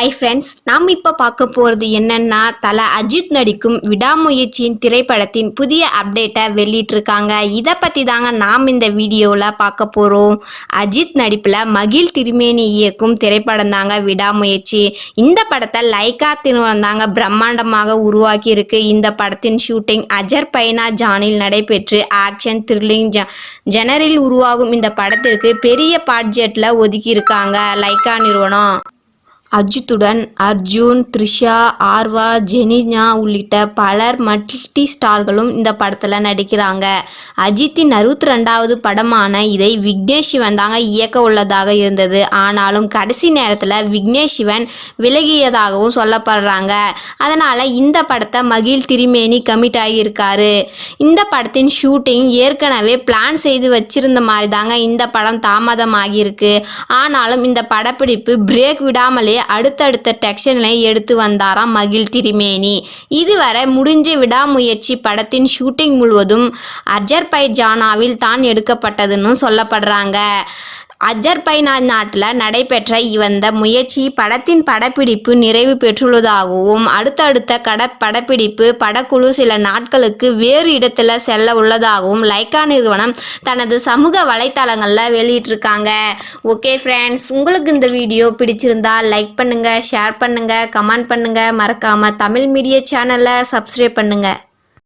Hi friends நாம் இப்போ பார்க்க போகிறது என்னென்னா தல அஜித் நடிக்கும் விடாமுயற்சியின் திரைப்படத்தின் புதிய அப்டேட்டை வெளியிட்டிருக்காங்க. இதை பற்றி தாங்க நாம் இந்த வீடியோவில் பார்க்க போகிறோம் அஜித் நடிப்பில் மகிழ் திருமேனி இயக்கும் திரைப்படம் தாங்க விடாமுயற்சி. இந்த படத்தை லைக்கா திருமணம் தாங்க பிரம்மாண்டமாக உருவாக்கியிருக்கு இந்த படத்தின் ஷூட்டிங் அஜர் பைனா ஜானில் நடைபெற்று ஆக்ஷன் த்ரில்லிங் ஜ ஜெனரில் உருவாகும் இந்த படத்திற்கு பெரிய பாட்ஜெட்டில் ஒதுக்கியிருக்காங்க லைக்கா நிறுவனம். அஜித்துடன் அர்ஜுன் த்ரிஷா ஆர்வா ஜெனினா உள்ளிட்ட பலர் மல்டி ஸ்டார்களும் இந்த படத்தில் நடிக்கிறாங்க. அஜித்தின் அறுபத்தி ரெண்டாவது படமான இதை விக்னேஷ் சிவன் தாங்க இயக்க உள்ளதாக இருந்தது. ஆனாலும் கடைசி நேரத்தில் விக்னேஷ் சிவன் விலகியதாகவும் சொல்லப்படுறாங்க. அதனால் இந்த படத்தை மகிழ் திருமேனி கமிட் ஆகியிருக்காரு. இந்த படத்தின் ஷூட்டிங் ஏற்கனவே பிளான் செய்து வச்சிருந்த மாதிரி தாங்க இந்த படம் தாமதமாகியிருக்கு. ஆனாலும் இந்த படப்பிடிப்பு பிரேக் விடாமலே அடுத்தடுத்த டெக்ஷனை எடுத்து வந்தாராம் மகிழ் திரிமேனி. இதுவரை முடிஞ்ச விடாமுயற்சி படத்தின் ஷூட்டிங் முழுவதும் அஜர்பைஜானாவில் தான் எடுக்கப்பட்டதுன்னு சொல்லப்படுறாங்க. அஜர்பைனா நாட்டில் நடைபெற்ற இவந்த முயற்சி படத்தின் படப்பிடிப்பு நிறைவு பெற்றுள்ளதாகவும் அடுத்தடுத்த கட படப்பிடிப்பு படக்குழு சில நாட்களுக்கு வேறு இடத்துல செல்ல உள்ளதாகவும் லைக்கா நிறுவனம் தனது சமூக வலைத்தளங்களில் வெளியிட்டிருக்காங்க. ஓகே ஃப்ரெண்ட்ஸ் உங்களுக்கு இந்த வீடியோ பிடிச்சிருந்தா லைக் பண்ணுங்கள் ஷேர் பண்ணுங்கள் கமெண்ட் பண்ணுங்கள் மறக்காமல் தமிழ் மீடியா சேனலை சப்ஸ்கிரைப் பண்ணுங்கள்